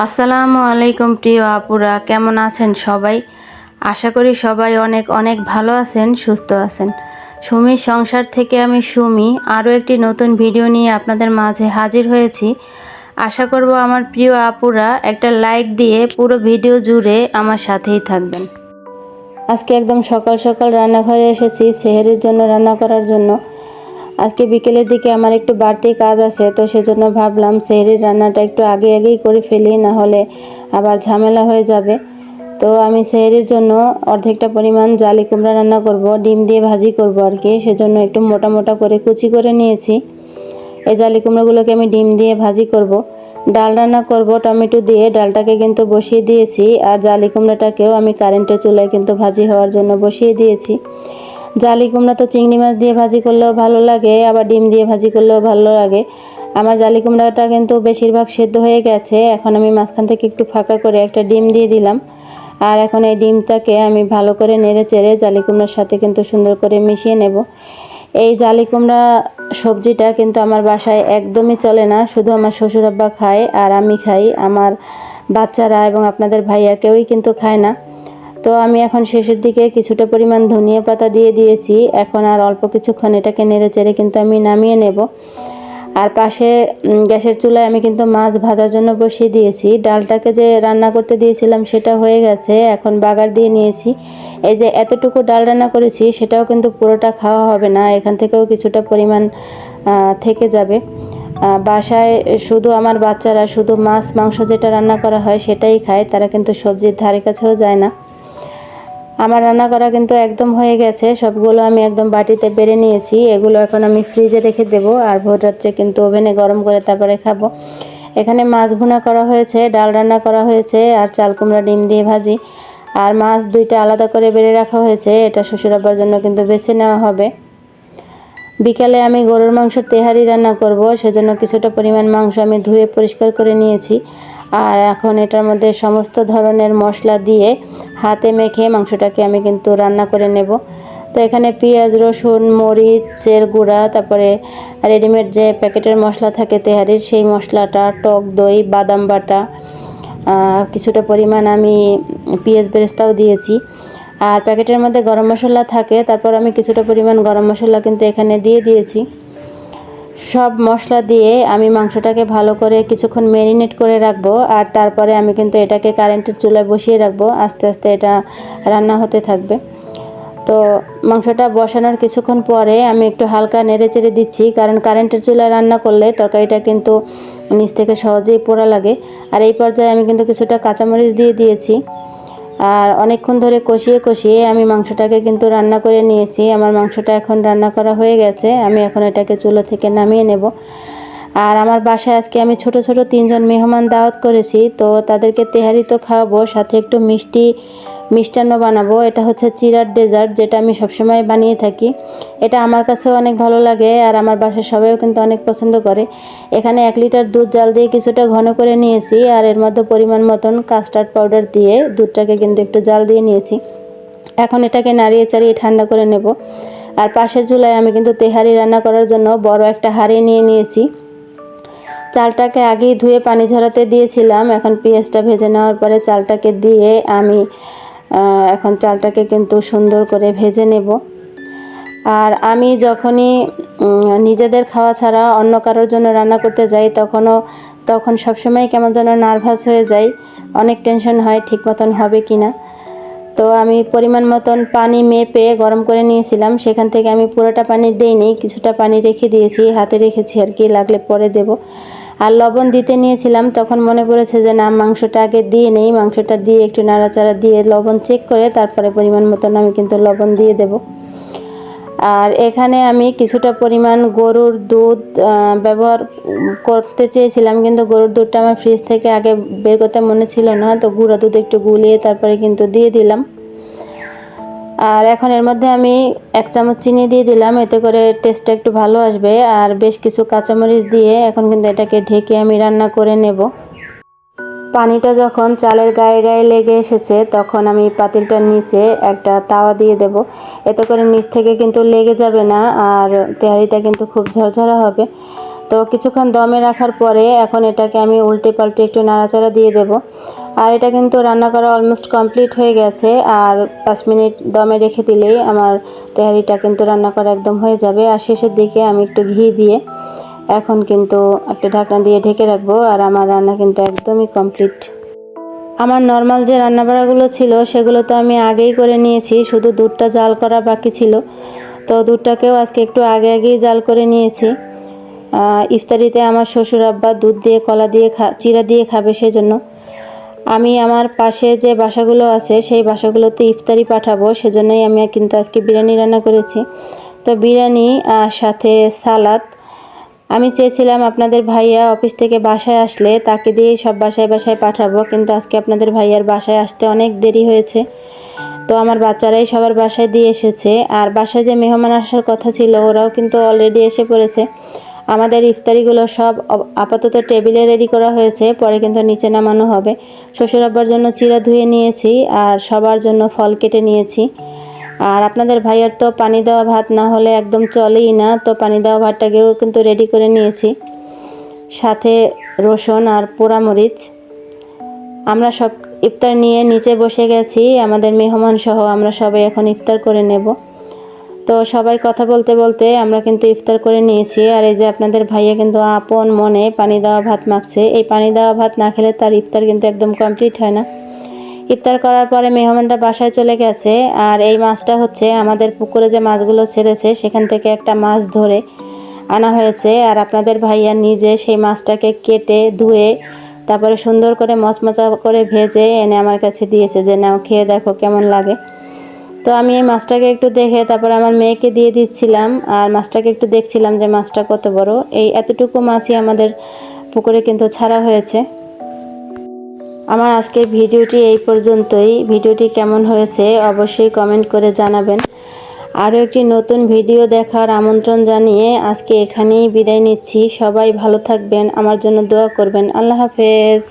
আসসালামু আলাইকুম প্রিয় আপুরা, কেমন আছেন সবাই? আশা করি সবাই অনেক অনেক ভালো আছেন, সুস্থ আছেন। সুমির সংসার থেকে আমি সুমি, আরও একটি নতুন ভিডিও নিয়ে আপনাদের মাঝে হাজির হয়েছি। আশা করব আমার প্রিয় আপুরা, একটা লাইক দিয়ে পুরো ভিডিও জুড়ে আমার সাথেই থাকবেন। আজকে একদম সকাল সকাল রান্নাঘরে এসেছি, সেহেরির জন্য রান্না করার জন্য। আজকে বিকেলের দিকে আমার একটু বাড়তি কাজ আছে, তো সেজন্য ভাবলাম সেহরির রান্নাটা একটু আগে আগেই করে ফেলি, না হলে আবার ঝামেলা হয়ে যাবে। তো আমি সেহরির জন্য অর্ধেকটা পরিমাণ জালি কুমড়া রান্না করব, ডিম দিয়ে ভাজি করব আর কি, সেজন্য একটু মোটা মোটা করে কুচি করে নিয়েছি। এই জালি কুমড়োগুলোকে আমি ডিম দিয়ে ভাজি করব। ডাল রান্না করব, টমেটো দিয়ে, ডালটাকে কিন্তু বসিয়ে দিয়েছি, আর জালি কুমড়াটাকেও আমি কারেন্টের চুলায় কিন্তু ভাজি হওয়ার জন্য বসিয়ে দিয়েছি। জালি কুমড়া তো চিংড়ি মাছ দিয়ে ভাজি করলেও ভালো লাগে, আবার ডিম দিয়ে ভাজি করলেও ভালো লাগে। আমার জালি কুমড়াটা কিন্তু বেশিরভাগ সেদ্ধ হয়ে গেছে, এখন আমি মাঝখান থেকে একটু ফাঁকা করে একটা ডিম দিয়ে দিলাম। আর এখন এই ডিমটাকে আমি ভালো করে নেড়ে চেড়ে জালি কুমড়ার সাথে কিন্তু সুন্দর করে মিশিয়ে নেব। এই জালি কুমড়া সবজিটা কিন্তু আমার বাসায় একদমই চলে না, শুধু আমার শ্বশুরাব্বা খায় আর আমি খাই। আমার বাচ্চারা এবং আপনাদের ভাইয়া কেউই কিন্তু খায় না। তো আমি এখন শেষের দিকে কিছুটা পরিমাণ ধনিয়া পাতা দিয়ে দিয়েছি। এখন আর অল্প কিছুক্ষণ এটাকে নেড়ে চেড়ে কিন্তু আমি নামিয়ে নেব। আর পাশে গ্যাসের চুলায় আমি কিন্তু মাছ ভাজার জন্য বসিয়ে দিয়েছি। ডালটাকে যে রান্না করতে দিয়েছিলাম সেটা হয়ে গেছে। এখন বাগার দিয়ে নিয়েছি। এই যে এতটুকু ডাল রান্না করেছি, সেটাও কিন্তু পুরোটা খাওয়া হবে না। এখান থেকেও কিছুটা পরিমাণ থেকে যাবে। বাসায় শুধু আমার বাচ্চারা, শুধু মাছ, মাংস যেটা রান্না করা হয় সেটাই খায়। তারা কিন্তু সবজির ধারে কাছেও যায় না। আমার রান্না করা কিন্তু একদম হয়ে গেছে। সবগুলো আমি একদম বাটিতে বেড়ে নিয়েছি। এগুলো এখন আমি ফ্রিজে রেখে দেব আর ভোর রাত্রে কিন্তু ওভেনে গরম করে তারপরে খাব। এখানে মাছ ভুনা করা হয়েছে, ডাল রান্না করা হয়েছে আর চাল কুমড়া ডিম দিয়ে ভাজি। আর মাছ দুইটা আলাদা করে বেড়ে রাখা হয়েছে, এটা শ্বশুর জন্য কিন্তু বেছে নেওয়া হবে। বিকালে আমি গরুর মাংস তেহারি রান্না করব, সেজন্য কিছুটা পরিমাণ মাংস আমি ধুয়ে পরিষ্কার করে নিয়েছি। আর এখন এটার মধ্যে সমস্ত ধরনের মশলা দিয়ে হাতে মেখে মাংসটাকে আমি কিন্তু রান্না করে নেব। তো এখানে পেঁয়াজ, রসুন মরিচের গুঁড়া, তারপরে রেডিমেড যে প্যাকেটের মশলা থাকে তেহারির, সেই মশলাটা, টক দই, বাদাম বাটা কিছুটা পরিমাণ আমি পেঁয়াজ বেরেস্তাও দিয়েছি। আর প্যাকেটের মধ্যে গরম মশলা থাকে, তারপর আমি কিছুটা পরিমাণ গরম মশলা কিন্তু এখানে দিয়ে দিয়েছি। সব মশলা দিয়ে আমি মাংসটাকে ভালো করে কিছুক্ষণ ম্যারিনেট করে রাখব, আর তারপরে আমি কিন্তু এটাকে কারেন্টের চুলায় বসিয়ে রাখব, আস্তে আস্তে এটা রান্না হতে থাকবে। তো মাংসটা বসানোর কিছুক্ষণ পরে আমি একটু হালকা নেড়ে চেড়ে দিচ্ছি, কারণ কারেন্টের চুলায় রান্না করলে তরকারিটা কিন্তু নিচ থেকে সহজেই পোড়া লাগে। আর এই পর্যায়ে আমি কিন্তু কিছুটা কাঁচামরিচ দিয়ে দিয়েছি। আর অনেকক্ষণ ধরে কষিয়ে কষিয়ে আমি মাংসটাকে কিন্তু রান্না করে নিয়েছি। আমার মাংসটা এখন রান্না করা হয়ে গেছে। আমি এখন এটাকে চুলো থেকে নামিয়ে নেব। আর আমার বাসায় আজকে আমি ছোট ছোট তিনজন মেহমান দাওয়াত করেছি। তো তাদেরকে তেহারি তো খাওয়াবো, সাথে একটু মিষ্টি মিষ্টান্ন বানাবো। এটা হচ্ছে চিরার ডেজার্ট, যেটা আমি সবসময় বানিয়ে থাকি। এটা আমার কাছেও অনেক ভালো লাগে আর আমার বাসার সবাইও কিন্তু অনেক পছন্দ করে। এখানে এক লিটার দুধ জাল দিয়ে কিছুটা ঘন করে নিয়েছি আর এর মধ্যে পরিমাণ মতন কাস্টার্ড পাউডার দিয়ে দুধটাকে কিন্তু একটু জাল দিয়ে নিয়েছি। এখন এটাকে নাড়িয়ে চাড়িয়ে ঠান্ডা করে নেব। আর পাশের চুলায় আমি কিন্তু তেহারি রান্না করার জন্য বড় একটা হাঁড়ি নিয়ে নিয়েছি। চালটাকে আগেই ধুয়ে পানি ঝরাতে দিয়েছিলাম। এখন পেঁয়াজটা ভেজে নেওয়ার পরে চালটাকে দিয়ে আমি এখন চালটাকে কিন্তু সুন্দর করে ভেজে নেব। আর আমি যখনই নিজেদের খাওয়া ছাড়া অন্য কারোর জন্য রান্না করতে যাই, তখনও, তখন সবসময় কেমন যেন নার্ভাস হয়ে যাই। অনেক টেনশন হয় ঠিক মতন হবে কি না। তো আমি পরিমাণ মতন পানি মেপে গরম করে নিয়েছিলাম। সেখান থেকে আমি পুরোটা পানি দিইনি, কিছুটা পানি রেখে দিয়েছি, হাতে রেখেছি আর কি, লাগলে পরে দেব। আর লবণ দিতে নিয়েছিলাম, তখন মনে পড়েছে যে না, মাংসটা আগে দিয়ে নেই, মাংসটা দিয়ে একটু নাড়াচাড়া দিয়ে লবণ চেক করে তারপরে পরিমাণ মতন আমি কিন্তু লবণ দিয়ে দেব। আর এখানে আমি কিছুটা পরিমাণ গরুর দুধ ব্যবহার করতে চেয়েছিলাম, কিন্তু গরুর দুধটা আমার ফ্রিজ থেকে আগে বের করতে মনে ছিল না, তো গুঁড়া দুধ একটু গুলিয়ে তারপরে কিন্তু দিয়ে দিলাম। আর এখন এর মধ্যে আমি এক চামচ চিনি দিয়ে দিলাম, এতে করে টেস্টটা একটু ভালো আসবে। আর বেশ কিছু কাঁচামরিচ দিয়ে এখন কিন্তু এটাকে ঢেকে আমি রান্না করে নেব। পানিটা যখন চালের গায়ে গায়ে লেগে এসেছে, তখন আমি পাতিলটার নিচে একটা তাওয়া দিয়ে দেব। এতে করে নিচ থেকে কিন্তু লেগে যাবে না, আর তেহারিটা কিন্তু খুব ঝরঝরা হবে। তো কিছুক্ষণ দমে রাখার পরে এখন এটাকে আমি উল্টে পাল্টে একটু নাড়াচাড়া দিয়ে দেব। আর এটা কিন্তু রান্না করা অলমোস্ট কমপ্লিট হয়ে গেছে। আর পাঁচ মিনিট দমে রেখে দিলেই আমার তেহারিটা কিন্তু রান্না করা একদম হয়ে যাবে। আর শেষের দিকে আমি একটু ঘি দিয়ে এখন কিন্তু একটা ঢাকনা দিয়ে ঢেকে রাখব আর আমার রান্না কিন্তু একদমই কমপ্লিট আমার নর্মাল যে রান্নাবাড়াগুলো ছিল, সেগুলো তো আমি আগেই করে নিয়েছি, শুধু দুধটা জাল করা বাকি ছিল। তো দুধটাকেও আজকে একটু আগে আগেই জাল করে নিয়েছি। ইফতারিতে আমার শ্বশুর আব্বা দুধ দিয়ে, কলা দিয়ে খা, চিরা দিয়ে খাবে সেজন্য। আমি আমার পাশে যে বাসাগুলো আছে, সেই বাসাগুলোতে ইফতারি পাঠাবো, সেজন্যই আমি কিন্তু আজকে বিরিয়ানি রান্না করেছি। তো বিরিয়ানি আর সাথে সালাদ। আমি চেয়েছিলাম আপনাদের ভাইয়া অফিস থেকে বাসায় আসলে তাকে দিয়েই সব বাসায় বাসায় পাঠাবো, কিন্তু আজকে আপনাদের ভাইয়ার বাসায় আসতে অনেক দেরি হয়েছে। তো আমার বাচ্চারাই সবার বাসায় দিয়ে এসেছে। আর বাসায় যে মেহমান আসার কথা ছিল, ওরাও কিন্তু অলরেডি এসে পড়েছে। আমাদের ইফতারিগুলো সব আপাতত টেবিলে রেডি করা হয়েছে, পরে কিন্তু নিচে নামানো হবে। শ্বশুর আব্বার জন্য চিরা ধুয়ে নিয়েছি, আর সবার জন্য ফল কেটে নিয়েছি। আর আপনাদের ভাইয়ার তো পানি দেওয়া ভাত না হলে একদম চলেই না, তো পানি দেওয়া ভাতটাকেও কিন্তু রেডি করে নিয়েছি। সাথে রসুন আর পোড়ামরিচ। আমরা সব ইফতার নিয়ে নিচে বসে গেছি, আমাদের মেহমান সহ আমরা সবাই এখন ইফতার করে নেব। তো সবাই কথা বলতে বলতে আমরা কিন্তু ইফতার করে নিয়েছি। আর এই যে আপনাদের ভাইয়া কিন্তু আপন মনে পানি দেওয়া ভাত মাখছে। এই পানি দেওয়া ভাত না খেলে তার ইফতার কিন্তু একদম কমপ্লিট হয় না। ইফতার করার পরে মেহমানটা বাসায় চলে গেছে। আর এই মাছটা হচ্ছে আমাদের পুকুরে যে মাছগুলো ছেড়েছে, সেখান থেকে একটা মাছ ধরে আনা হয়েছে। আর আপনাদের ভাইয়া নিজে সেই মাছটাকে কেটে ধুয়ে, তারপরে সুন্দর করে মচমচা করে ভেজে এনে আমার কাছে দিয়েছে যে, নাও, খেয়ে দেখো কেমন লাগে। তো আমি এই মাছটাকে একটু দেখে তারপর আমার মেয়েকে দিয়ে দিচ্ছিলাম আর মাছটাকে একটু দেখছিলাম যে মাছটা কত বড়। এই এতটুকু মাছই আমাদের পুকুরে কিন্তু ছাড়া হয়েছে। আমার আজকের ভিডিওটি এই পর্যন্তই। ভিডিওটি কেমন হয়েছে অবশ্যই কমেন্ট করে জানাবেন। আরও একটি নতুন ভিডিও দেখার আমন্ত্রণ জানিয়ে আজকে এখানেই বিদায় নিচ্ছি। সবাই ভালো থাকবেন। আমার জন্য দোয়া করবেন। আল্লাহ হাফেজ।